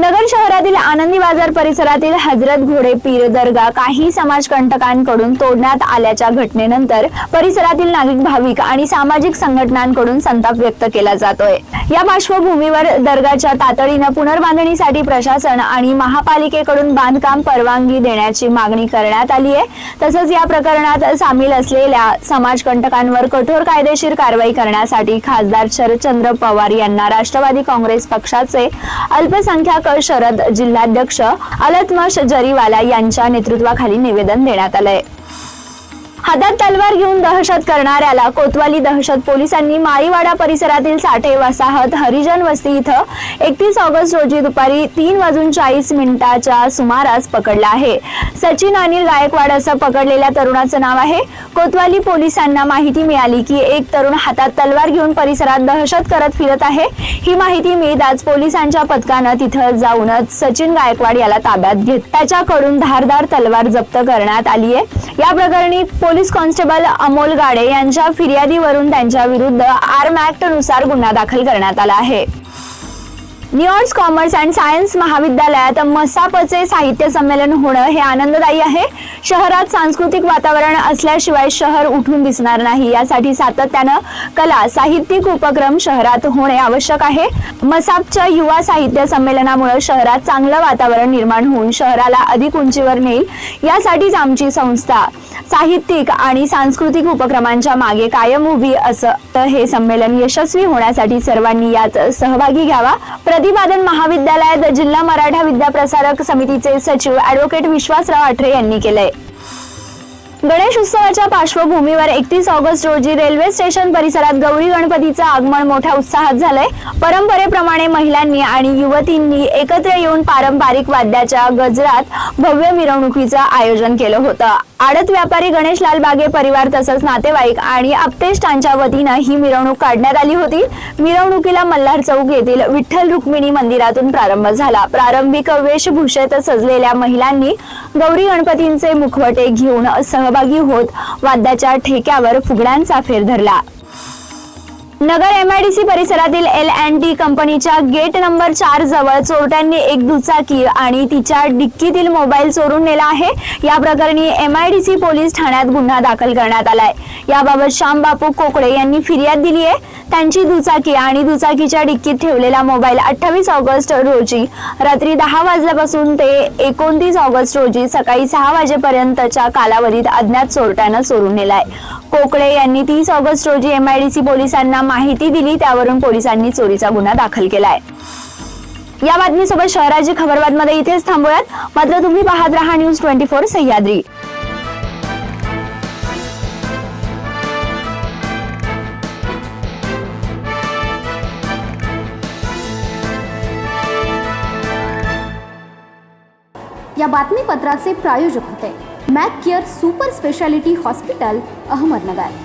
नगर शहरातील आनंदी बाजार परिसरातील हजरत घोडे पीर दर्गा काही समाजकंटकांकडून तोडण्यात आल्याच्या घटनेनंतर परिसरातील नागरिक भाविक आणि सामाजिक संघटनांकडून संताप व्यक्त केला जातोय. या पार्श्वभूमीवर दर्गाच्या तातडीनं पुनर्बांधणीसाठी प्रशासन आणि महापालिकेकडून बांधकाम परवानगी देण्याची मागणी करण्यात आली आहे. तसंच या प्रकरणात सामील असलेल्या समाजकंटकांवर कठोर कायदेशीर कारवाई करण्यासाठी खासदार शरदचंद्र पवार यांना राष्ट्रवादी काँग्रेस पक्षाचे अल्पसंख्याक शरद जिल्हाध्यक्ष अलतमश जरीवाला यांच्या नेतृत्वाखाली निवेदन देण्यात आलंय. हातात तलवार घेऊन दहशत करणाऱ्याला कोतवाली दहशत पोलिसांनी माळीवाडा परिसरातील साठे वसाहत हरिजन वस्ती इथं एकतीस ऑगस्ट रोजी दुपारी तीन वाजून चाळीस मिनिटाच्या सुमारास पकडला आहे. सचिन अनिल गायकवाड असं पकडलेल्या तरुणाचं नाव आहे. कोतवाली पोलिसांना माहिती मिळाली की एक तरुण हातात तलवार घेऊन परिसरात दहशत करत फिरत आहे. ही माहिती मिळताच पोलिसांच्या पथकानं तिथं जाऊनच सचिन गायकवाड याला ताब्यात घेत त्याच्याकडून धारदार तलवार जप्त करण्यात आली आहे या प्रकरणी पोलीस कॉन्स्टेबल अमोल गाडे यांच्या फिर्यादीवरून त्यांच्या विरुद्ध आर्म ऍक्टनुसार गुन्हा दाखल करण्यात आला आहे. न्यूयॉर्क कॉमर्स अँड सायन्स महाविद्यालयात मसापचे साहित्य संमेलन होणं हे आनंददायी आहे. शहरात सांस्कृतिक वातावरण असल्याशिवाय शहर उठून दिसणार नाही. यासाठी सातत्यानं कला साहित्यिक उपक्रम शहरात होणे आवश्यक आहे. मसापच्या युवा साहित्य संमेलनामुळे शहरात चांगलं वातावरण निर्माण होऊन शहराला अधिक उंचीवर नेईल. यासाठीच आमची संस्था साहित्यिक आणि सांस्कृतिक उपक्रमांच्या मागे कायम उभी असं. हे संमेलन यशस्वी होण्यासाठी सर्वांनी यात सहभागी घ्यावा. प्रतिपादन महाविद्यालयात जिल्हा मराठा विद्याप्रसारक समितीचे सचिव ऍडव्होकेट विश्वासराव आठरे यांनी केलंय. गणेश उत्सवाच्या पार्श्वभूमीवर एकतीस ऑगस्ट रोजी रेल्वे स्टेशन परिसरात गौरी गणपतीचं आगमन मोठ्या उत्साहात झालंय. परंपरेप्रमाणे महिलांनी आणि युवतींनी एकत्र येऊन पारंपरिक वाद्याच्या गजरात भव्य मिरवणुकीचं आयोजन केलं होतं. आडत व्यापारी गणेश लाल बागे परिवार तसंच नातेवाईक आणि आप्तेष्टांच्या वतीनं ही मिरवणूक काढण्यात आली होती. मिरवणुकीला मल्हार चौक येथील विठ्ठल रुक्मिणी मंदिरातून प्रारंभ झाला. प्रारंभिक वेशभूषेत सजलेल्या महिलांनी गौरी गणपतींचे मुखवटे घेऊन सहभागी होत वाद्याच्या ठेक्यावर फुगड्यांचा फेर धरला. नगर एमआयडीसी परिसरातील एल अँड टी कंपनीच्या गेट नंबर चार जवळ चोरट्यांनी एक दुचाकी आणि तिच्या डिक्कीतील मोबाईल चोरून नेला आहे. या प्रकरणी एमआयडीसी पोलीस ठाण्यात गुन्हा दाखल करण्यात आलाय. याबाबत श्यामबापू कोकडे यांनी फिर्याद दिली आहे. त्यांची दुचाकी आणि दुचाकीच्या डिक्कीत ठेवलेला मोबाईल अठ्ठावीस ऑगस्ट रोजी रात्री दहा वाजल्यापासून ते एकोणतीस ऑगस्ट रोजी सकाळी सहा वाजेपर्यंतच्या कालावधीत अज्ञात चोरट्यानं चोरून नेलाय. कोकडे यांनी तीस ऑगस्ट रोजी एमआयडीसी पोलिसांना माहिती दिली त्यावरून पोलिसांनी चोरीचा गुन्हा दाखल केलाय. या बातमीसोबत शहराची खबरबातमध्ये इथेच थांबूयात. मात्र तुम्ही पाहत रहा न्यूज ट्वेंटी फोर सह्याद्री. या बातमीपत्राचे प्रायोजक होते. Mac care super speciality hospital Ahmednagar.